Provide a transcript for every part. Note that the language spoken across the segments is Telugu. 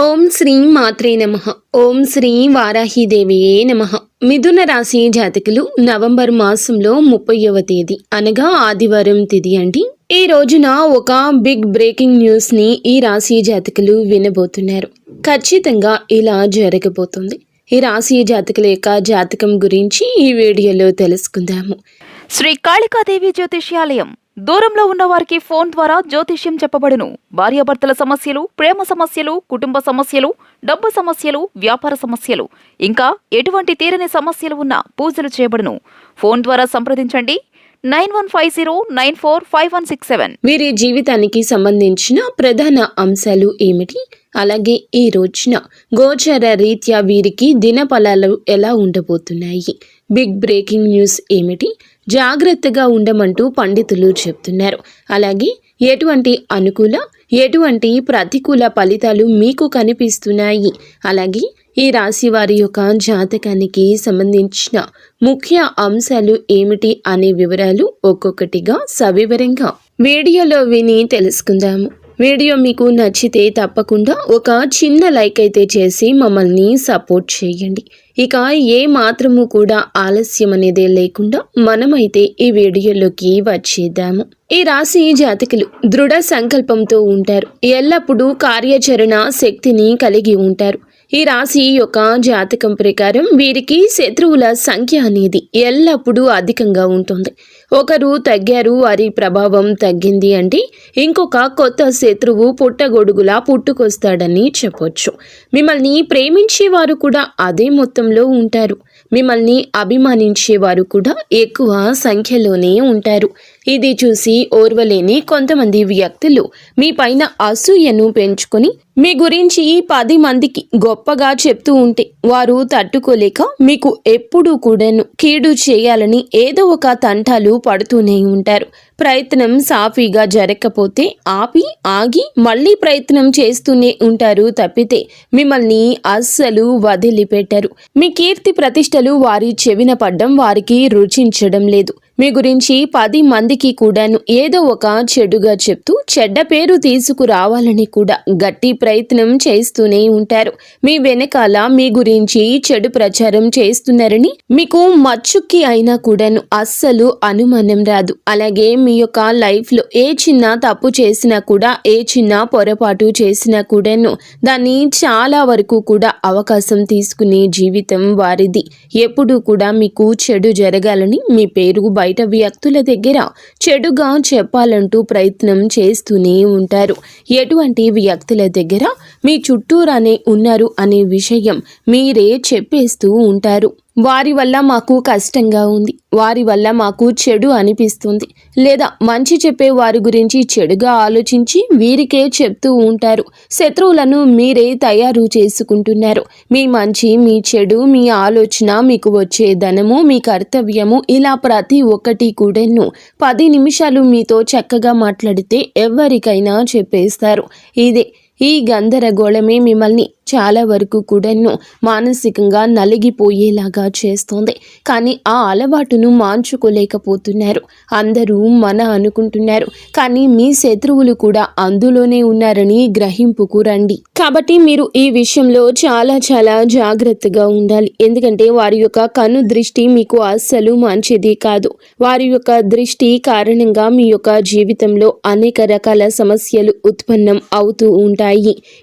ఓం శ్రీ మాత్రే నమ. ఓం శ్రీ వారాహిదేవియే నమ. మిథున రాశి జాతకులు నవంబర్ మాసంలో ముప్పైవ తేదీ అనగా ఆదివారం తిది అండి. ఈ రోజున ఒక బిగ్ బ్రేకింగ్ న్యూస్ని ఈ రాశి జాతకులు వినబోతున్నారు. ఖచ్చితంగా ఇలా జరగబోతుంది. ఈ రాశి జాతకుల యొక్క జాతకం గురించి ఈ వీడియోలో తెలుసుకుందాము. శ్రీ కాళికాదేవి జ్యోతిష్యాలయం దూరంలో ఉన్నవారికి ఫోన్ ద్వారా జ్యోతిష్యం చెప్పబడును. భార్యాభర్తల సమస్యలు ప్రేమ సమస్యలు కుటుంబ సమస్యలు డబ్బు సమస్యలు వ్యాపార సమస్యలు. ఇంకా ఎటువంటి తీరని సమస్యలు ఉన్నా పూజలు చేయబడును. ఫోన్ ద్వారా సంప్రదించండి. Nine one five zero nine four five one six seven. వీరి జీవితానికి సంబంధించిన ప్రధాన అంశాలు ఏమిటి? అలాగే ఈ రోజున గోచర రీత్యా వీరికి దినఫలాలు ఎలా ఉండబోతున్నాయి? బిగ్ బ్రేకింగ్ న్యూస్ ఏమిటి? జాగ్రత్తగా ఉండమంటూ పండితులు చెప్తున్నారు. అలాగే ఎటువంటి అనుకూల ఎటువంటి ప్రతికూల ఫలితాలు మీకు కనిపిస్తున్నాయి? అలాగే ఈ రాశి వారి యొక్క జాతకానికి సంబంధించిన ముఖ్య అంశాలు ఏమిటి అనే వివరాలు ఒక్కొక్కటిగా సవివరంగా వీడియోలో విని తెలుసుకుందాము. వీడియో మీకు నచ్చితే తప్పకుండా ఒక చిన్న లైక్ అయితే చేసి మమ్మల్ని సపోర్ట్ చేయండి. ఇక ఏ మాత్రము కూడా ఆలస్యం అనేదే లేకుండా మనమైతే ఈ వీడియోలోకి వచ్చేద్దాము. ఈ రాశి జాతకులు దృఢ సంకల్పంతో ఉంటారు. ఎల్లప్పుడూ కార్యాచరణ శక్తిని కలిగి ఉంటారు. ఈ రాశి యొక్క జాతకం ప్రకారం వీరికి శత్రువుల సంఖ్య అనేది ఎల్లప్పుడూ అధికంగా ఉంటుంది. ఒకరు తగ్గారు వారి ప్రభావం తగ్గింది అంటే ఇంకొక కొత్త శత్రువు పుట్టగొడుగులా పుట్టుకొస్తాడని చెప్పొచ్చు. మిమ్మల్ని ప్రేమించేవారు కూడా అదే మొత్తంలో ఉంటారు. మిమ్మల్ని అభిమానించేవారు కూడా ఎక్కువ సంఖ్యలోనే ఉంటారు. ఇది చూసి ఓర్వలేని కొంతమంది వ్యక్తులు మీ పైన అసూయను పెంచుకొని మీ గురించి పది మందికి గొప్పగా చెప్తూ ఉంటే వారు తట్టుకోలేక మీకు ఎప్పుడూ కూడాను కీడు చేయాలని ఏదో ఒక తంటాలు పడుతూనే ఉంటారు. ప్రయత్నం సాఫీగా జరగకపోతే ఆపి ఆగి మళ్ళీ ప్రయత్నం చేస్తూనే ఉంటారు తప్పితే మిమ్మల్ని అస్సలు వదిలిపెట్టరు. మీ కీర్తి ప్రతిష్టలు వారి చెవిన పడ్డం వారికి రుచించడం లేదు. మీ గురించి పది మందికి కూడాను ఏదో ఒక చెడుగా చెప్తూ చెడ్డ పేరు తీసుకురావాలని కూడా గట్టి ప్రయత్నం చేస్తూనే ఉంటారు. మీ వెనకాల మీ గురించి చెడు ప్రచారం చేస్తున్నారని మీకు మచ్చుక్కి అయినా కూడాను అస్సలు అనుమానం రాదు. అలాగే మీ యొక్క లైఫ్లో ఏ చిన్న తప్పు చేసినా కూడా ఏ చిన్న పొరపాటు చేసినా కూడాను దాన్ని చాలా వరకు కూడా అవకాశం తీసుకునే జీవితం వారిది. ఎప్పుడూ కూడా మీకు చెడు జరగాలని మీ పేరు బయట వ్యక్తుల దగ్గర చెడుగా చెప్పాలంటూ ప్రయత్నం చేస్తూనే ఉంటారు. ఎటువంటి వ్యక్తుల దగ్గర మీ చుట్టూరానే ఉన్నారు అనే విషయం మీరే చెప్పేస్తూ ఉంటారు. వారి వల్ల మాకు కష్టంగా ఉంది. వారి వల్ల మాకు చెడు అనిపిస్తుంది. లేదా మంచి చెప్పే వారి గురించి చెడుగా ఆలోచించి వీరికే చెప్తూ ఉంటారు. శత్రువులను మీరే తయారు చేసుకుంటున్నారు. మీ మంచి మీ చెడు మీ ఆలోచన మీకు వచ్చే ధనము మీ కర్తవ్యము ఇలా ప్రతి ఒక్కటి కూడాను పది నిమిషాలు మీతో చక్కగా మాట్లాడితే ఎవరికైనా చెప్పేస్తారు. ఇదే ఈ గందరగోళమే మిమ్మల్ని చాలా వరకు కూడాను మానసికంగా నలిగిపోయేలాగా చేస్తోంది. కానీ ఆ అలవాటును మాంచుకోలేకపోతున్నారు అందరూ మన అనుకుంటున్నారు. కానీ మీ శత్రువులు కూడా అందులోనే ఉన్నారని గ్రహింపుకు రండి. కాబట్టి మీరు ఈ విషయంలో చాలా చాలా జాగ్రత్తగా ఉండాలి. ఎందుకంటే వారి యొక్క కను దృష్టి మీకు అస్సలు మంచిది కాదు. వారి యొక్క దృష్టి కారణంగా మీ యొక్క జీవితంలో అనేక రకాల సమస్యలు ఉత్పన్నం అవుతూ ఉంటాయి.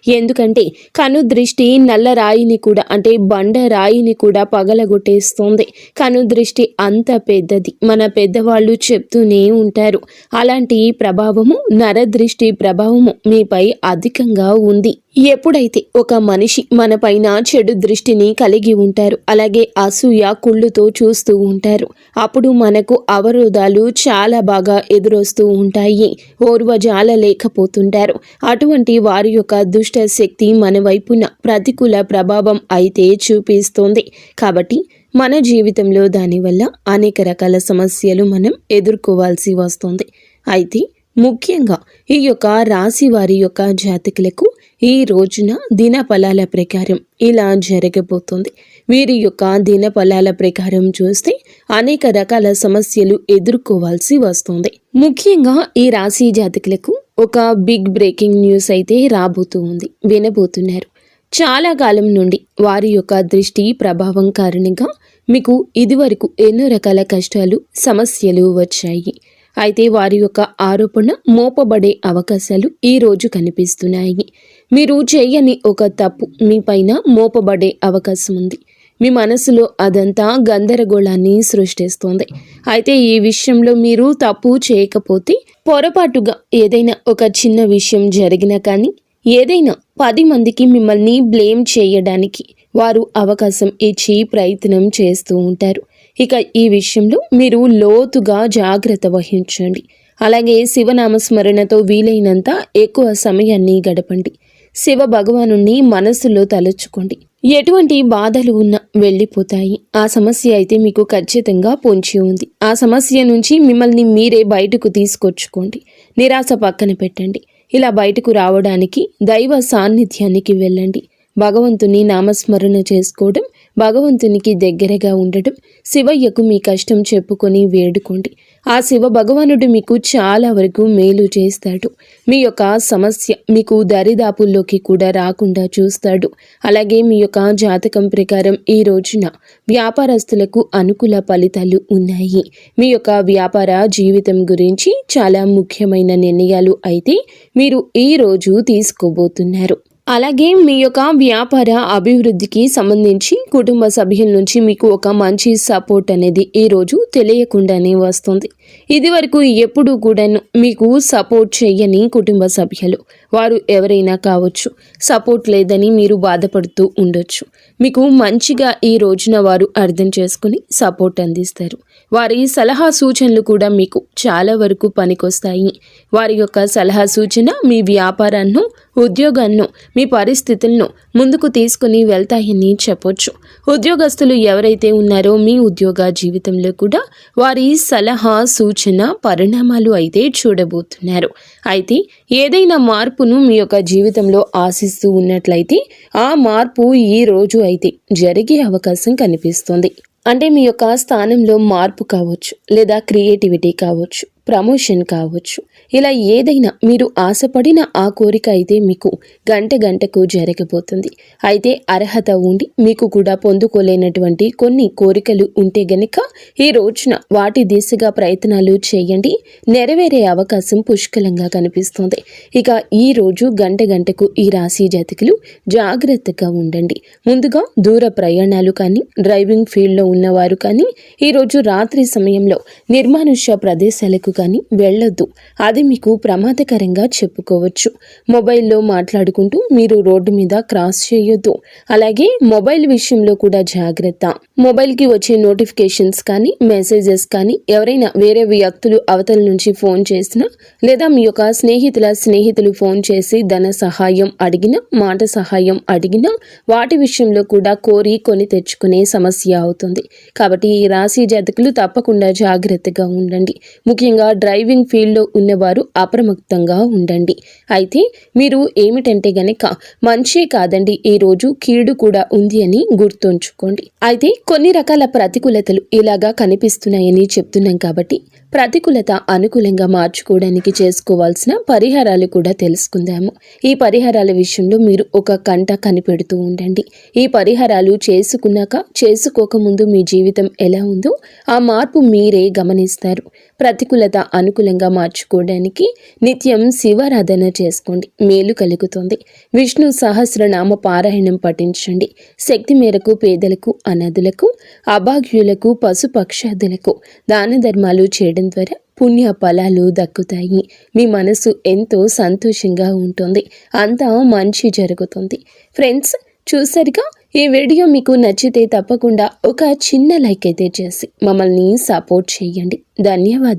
ఎందుకంటే కను దృష్టి నల్ల రాయిని కూడా అంటే బండ రాయిని కూడా పగలగొట్టేస్తుంది. కను దృష్టి అంత పెద్దది. మన పెద్దవాళ్ళు చెప్తూనే ఉంటారు. అలాంటి ప్రభావము నరదృష్టి ప్రభావము మీపై అధికంగా ఉంది. ఎప్పుడైతే ఒక మనిషి మన పైన చెడు దృష్టిని కలిగి ఉంటారు అలాగే అసూయ కుళ్ళుతో చూస్తూ ఉంటారు అప్పుడు మనకు అవరోధాలు చాలా బాగా ఎదురొస్తూ ఉంటాయి. ఓర్వజాల లేకపోతుంటారు. అటువంటి వారి యొక్క దుష్ట శక్తి మన వైపున ప్రతికూల ప్రభావం అయితే చూపిస్తోంది. కాబట్టి మన జీవితంలో దానివల్ల అనేక రకాల సమస్యలు మనం ఎదుర్కోవాల్సి వస్తుంది. అయితే ముఖ్యంగా ఈ యొక్క రాశి వారి యొక్క జాతకులకు ఈ రోజున దిన ఫలాల ప్రకారం ఇలా జరగబోతుంది. వీరి యొక్క దిన ఫలాల ప్రకారం చూస్తే అనేక రకాల సమస్యలు ఎదుర్కోవాల్సి వస్తుంది. ముఖ్యంగా ఈ రాశి జాతకులకు ఒక బిగ్ బ్రేకింగ్ న్యూస్ అయితే రాబోతూ ఉంది వినబోతున్నారు. చాలా కాలం నుండి వారి యొక్క దృష్టి ప్రభావం కారణంగా మీకు ఇదివరకు ఎన్నో రకాల కష్టాలు సమస్యలు వచ్చాయి. అయితే వారి యొక్క ఆరోపణ మోపబడే అవకాశాలు ఈ రోజు కనిపిస్తున్నాయి. మీరు చేయని ఒక తప్పు మీ పైన మోపబడే అవకాశం ఉంది. మీ మనసులో అదంతా గందరగోళాన్ని సృష్టిస్తోంది. అయితే ఈ విషయంలో మీరు తప్పు చేయకపోతే పొరపాటుగా ఏదైనా ఒక చిన్న విషయం జరిగినా కానీ ఏదైనా పది మందికి మిమ్మల్ని బ్లేమ్ చేయడానికి వారు అవకాశం ఇచ్చి ప్రయత్నం చేస్తూ ఉంటారు. ఇక ఈ విషయంలో మీరు లోతుగా జాగ్రత్త వహించండి. అలాగే శివనామస్మరణతో వీలైనంత ఎక్కువ సమయాన్ని గడపండి. శివ భగవాను మనసులో తలుచుకోండి. ఎటువంటి బాధలు ఉన్నా వెళ్ళిపోతాయి. ఆ సమస్య అయితే మీకు ఖచ్చితంగా పొంచి ఉంది. ఆ సమస్య నుంచి మిమ్మల్ని మీరే బయటకు తీసుకొచ్చుకోండి. నిరాశ పక్కన పెట్టండి. ఇలా బయటకు రావడానికి దైవ సాన్నిధ్యానికి వెళ్ళండి. భగవంతుని నామస్మరణ చేసుకోవడం భగవంతునికి దగ్గరగా ఉండటం శివయ్యకు మీ కష్టం చెప్పుకొని వేడుకోండి. ఆ శివ భగవానుడు మీకు చాలా వరకు మేలు చేస్తాడు. మీ యొక్క సమస్య మీకు దరిదాపుల్లోకి కూడా రాకుండా చూస్తాడు. అలాగే మీ యొక్క జాతకం ప్రకారం ఈ రోజున వ్యాపారస్తులకు అనుకూల ఫలితాలు ఉన్నాయి. మీ యొక్క వ్యాపార జీవితం గురించి చాలా ముఖ్యమైన నిర్ణయాలు అయితే మీరు ఈ రోజు తీసుకోబోతున్నారు. అలాగే మీ యొక్క వ్యాపార అభివృద్ధికి సంబంధించి కుటుంబ సభ్యుల నుంచి మీకు ఒక మంచి సపోర్ట్ అనేది ఈ రోజు తెలియకుండానే వస్తుంది. ఇదివరకు ఎప్పుడూ కూడాను మీకు సపోర్ట్ చేయని కుటుంబ సభ్యులు. వారు ఎవరైనా కావచ్చు సపోర్ట్ లేదని మీరు బాధపడుతూ ఉండొచ్చు. మీకు మంచిగా ఈ రోజున వారు అర్థం చేసుకుని సపోర్ట్ అందిస్తారు. వారి సలహా సూచనలు కూడా మీకు చాలా వరకు పనికొస్తాయి. వారి యొక్క సలహా సూచన మీ వ్యాపారాన్ని ఉద్యోగాన్ని మీ పరిస్థితులను ముందుకు తీసుకుని వెళ్తాయని చెప్పొచ్చు. ఉద్యోగస్తులు ఎవరైతే ఉన్నారో మీ ఉద్యోగ జీవితంలో కూడా వారి సలహా సూచన పరిణామాలు అయితే చూడబోతున్నారు. అయితే ఏదైనా మార్పును మీ యొక్క జీవితంలో ఆశిస్తూ ఉన్నట్లయితే ఆ మార్పు ఈ రోజు అయితే జరిగే అవకాశం కనిపిస్తుంది. అంటే మీ యొక్క స్థానంలో మార్పు కావచ్చు లేదా క్రియేటివిటీ కావచ్చు. ప్రమోషన్ కావచ్చు. ఇలా ఏదైనా మీరు ఆశపడిన ఆ కోరిక అయితే మీకు గంట గంటకు జరగబోతుంది. అయితే అర్హత ఉండి మీకు కూడా పొందుకోలేనటువంటి కొన్ని కోరికలు ఉంటే గనక ఈ రోజున వాటి దిశగా ప్రయత్నాలు చేయండి. నెరవేరే అవకాశం పుష్కలంగా కనిపిస్తుంది. ఇక ఈ రోజు గంట గంటకు ఈ రాశి జాతకులు జాగ్రత్తగా ఉండండి. ముందుగా దూర ప్రయాణాలు కానీ డ్రైవింగ్ ఫీల్డ్లో ఉన్నవారు కానీ ఈరోజు రాత్రి సమయంలో నిర్మానుష్య ప్రదేశాలకు కానీ వెళ్ళొద్దు. అది మీకు ప్రమాదకరంగా చెప్పుకోవచ్చు. మొబైల్లో మాట్లాడుకుంటూ మీరు రోడ్డు మీద క్రాస్ చేయొద్దు. అలాగే మొబైల్ విషయంలో కూడా జాగ్రత్త. మొబైల్కి వచ్చే నోటిఫికేషన్స్ కానీ మెసేజెస్ కానీ ఎవరైనా వేరే వ్యక్తులు అవతల నుంచి ఫోన్ చేసినా లేదా మీ యొక్క స్నేహితుల స్నేహితులు ఫోన్ చేసి ధన సహాయం అడిగినా మాట సహాయం అడిగినా వాటి విషయంలో కూడా కోరి కొని తెచ్చుకునే సమస్య అవుతుంది. కాబట్టి ఈ రాశి జాతకులు తప్పకుండా జాగ్రత్తగా ఉండండి. ముఖ్యంగా డ్రైవింగ్ ఫీల్డ్లో ఉన్నవారు అప్రమత్తంగా ఉండండి. అయితే మీరు ఏమిటంటే గనక మంచే కాదండి ఈ రోజు కీడు కూడా ఉంది అని గుర్తుంచుకోండి. అయితే కొన్ని రకాల ప్రతికూలతలు ఇలాగా కనిపిస్తున్నాయని చెప్తున్నాం కాబట్టి ప్రతికూలత అనుకూలంగా మార్చుకోవడానికి చేసుకోవాల్సిన పరిహారాలు కూడా తెలుసుకుందాము. ఈ పరిహారాల విషయంలో మీరు ఒక కంట కనిపెడుతూ ఉండండి. ఈ పరిహారాలు చేసుకున్నాక చేసుకోకముందు మీ జీవితం ఎలా ఉందో ఆ మార్పు మీరే గమనిస్తారు. ప్రతికూలత అనుకూలంగా మార్చుకోవడానికి నిత్యం శివారాధన చేసుకోండి. మేలు కలుగుతుంది. విష్ణు సహస్రనామ పారాయణం పఠించండి. శక్తి మేరకు పేదలకు అనాథులకు అభాగ్యులకు పశుపక్షాదులకు దాన ధర్మాలు చేయడం ద్వారా పుణ్య ఫలాలు దక్కుతాయి. మీ మనసు ఎంతో సంతోషంగా ఉంటుంది. అంతా మంచి జరుగుతుంది. ఫ్రెండ్స్ చూసారుగా ఈ వీడియో మీకు నచ్చితే తప్పకుండా ఒక చిన్న లైక్ అయితే చేసి మమ్మల్ని సపోర్ట్ చేయండి. ధన్యవాదాలు.